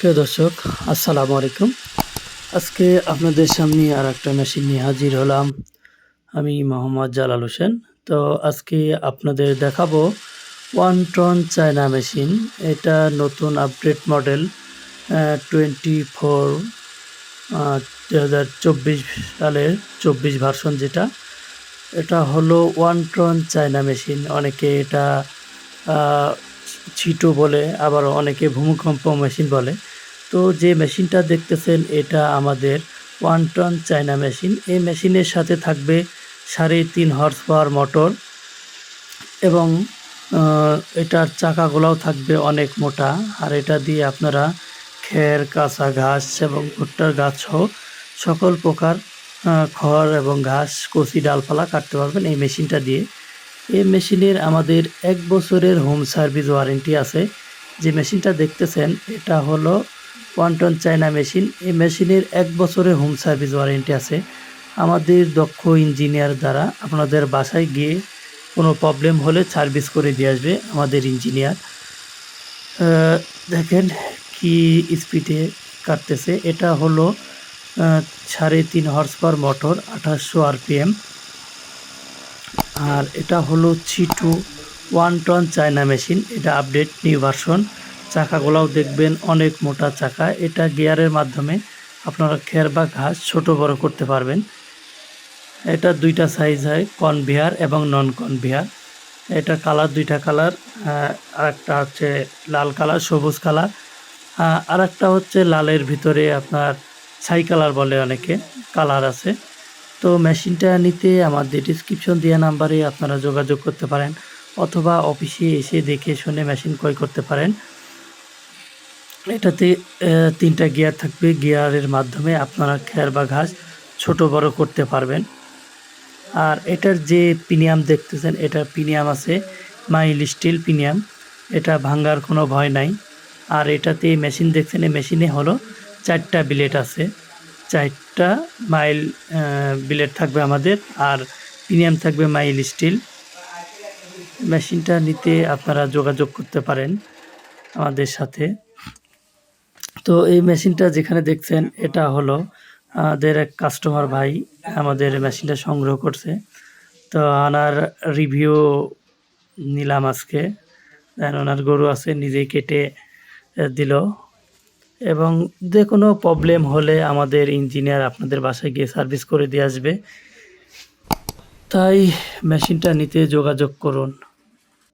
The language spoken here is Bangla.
প্রিয় দর্শক, আসসালামু আলাইকুম। আজকে আপনাদের সামনে আর একটা মেশিন নিয়ে হাজির হলাম আমি মোহাম্মদ জালাল হোসেন। তো আজকে আপনাদের দেখাবো ওয়ান টন চায়না মেশিন এটা নতুন আপডেট মডেল টোয়েন্টি ফোর দু হাজার চব্বিশ সালের চব্বিশ ভার্সন যেটা। এটা হলো ওয়ান টন চায়না মেশিন অনেকে এটা ছিটো বলে, আবার অনেকে ভূমিকম্প মেশিন বলে। তো যে মেশিনটা দেখতেছেন, এটা আমাদের ওয়ান টন চায়না মেশিন এই মেশিনের সাথে থাকবে সাড়ে তিন হর্স পাওয়ার মোটর এবং এটার চাকাগুলোও থাকবে অনেক মোটা। আর এটা দিয়ে আপনারা খের, কাঁচা ঘাস এবং ভুট্টার গাছ সহ সকল প্রকার খড় এবং ঘাস, কচি ডালপালা কাটতে পারবেন এই মেশিনটা দিয়ে। এই মেশিনের আমাদের এক বছরের হোম সার্ভিস ওয়ারেন্টি আছে। যে মেশিনটা দেখতেছেন, এটা হলো ওয়ান চায়না মেশিন। এই মেশিনের এক বছরের হোম সার্ভিস ওয়ারেন্টি আছে। আমাদের দক্ষ ইঞ্জিনিয়ার দ্বারা আপনাদের বাসায় গিয়ে কোনো প্রবলেম হলে সার্ভিস করে দিয়ে আসবে আমাদের ইঞ্জিনিয়ার। দেখেন কি স্পিডে কাটতেছে। এটা হলো সাড়ে তিন হর্স পাওয়ার মোটর আঠাশশো আরপিএম আর এটা হলো ছিটু ওয়ান টন চায়না মেশিন এটা আপডেট নিউ ভার্সন চাকাগুলাও দেখবেন অনেক মোটা চাকা। এটা গিয়ারের মাধ্যমে আপনারা খের বা ঘাস ছোট বড় করতে পারবেন। এটা দুইটা সাইজ হয় কনভিয়ার এবং নন কনভিয়ার এটা কালার দুইটা কালার আর একটা হচ্ছে লাল কালার সবুজ কালার আর একটা হচ্ছে লালের ভিতরে আপনার ছাই কালার বলে অনেকে কালার আছে। তো মেশিনটা নিতে আমাদের ডিসক্রিপশন দেওয়া নাম্বারে আপনারা যোগাযোগ করতে পারেন অথবা অফিসে এসে দেখে শুনে মেশিন ক্রয় করতে পারেন। এটাতে তিনটা গিয়ার থাকবে। গিয়ারের মাধ্যমে আপনারা খের বা ঘাস ছোট বড় করতে পারবেন। আর এটার যে প্রিমিয়াম দেখতেছেন, এটার প্রিমিয়াম আছে মাইল স্টিল প্রিমিয়াম এটা ভাঙ্গার কোনো ভয় নাই। আর এটাতে মেশিন দেখছেন, এই মেশিনে হলো চারটা বিলেট আছে। চারটা মাইল বিলেট থাকবে আমাদের আর প্রিমিয়াম থাকবে মাইল স্টিল মেশিনটা নিতে আপনারা যোগাযোগ করতে পারেন আমাদের সাথে। তো এই মেশিনটা যেখানে দেখছেন, এটা হলো আমাদের এক কাস্টমার ভাই আমাদের মেশিনটা সংগ্রহ করছে। তো আনার রিভিউ নিলাম আজকে। দেন ওনার গরু আছে, নিজেই কেটে দিল। এবং যে কোনো প্রবলেম হলে আমাদের ইঞ্জিনিয়ার আপনাদের বাসায় গিয়ে সার্ভিস করে দিয়ে আসবে। তাই মেশিনটা নিতে যোগাযোগ করুন।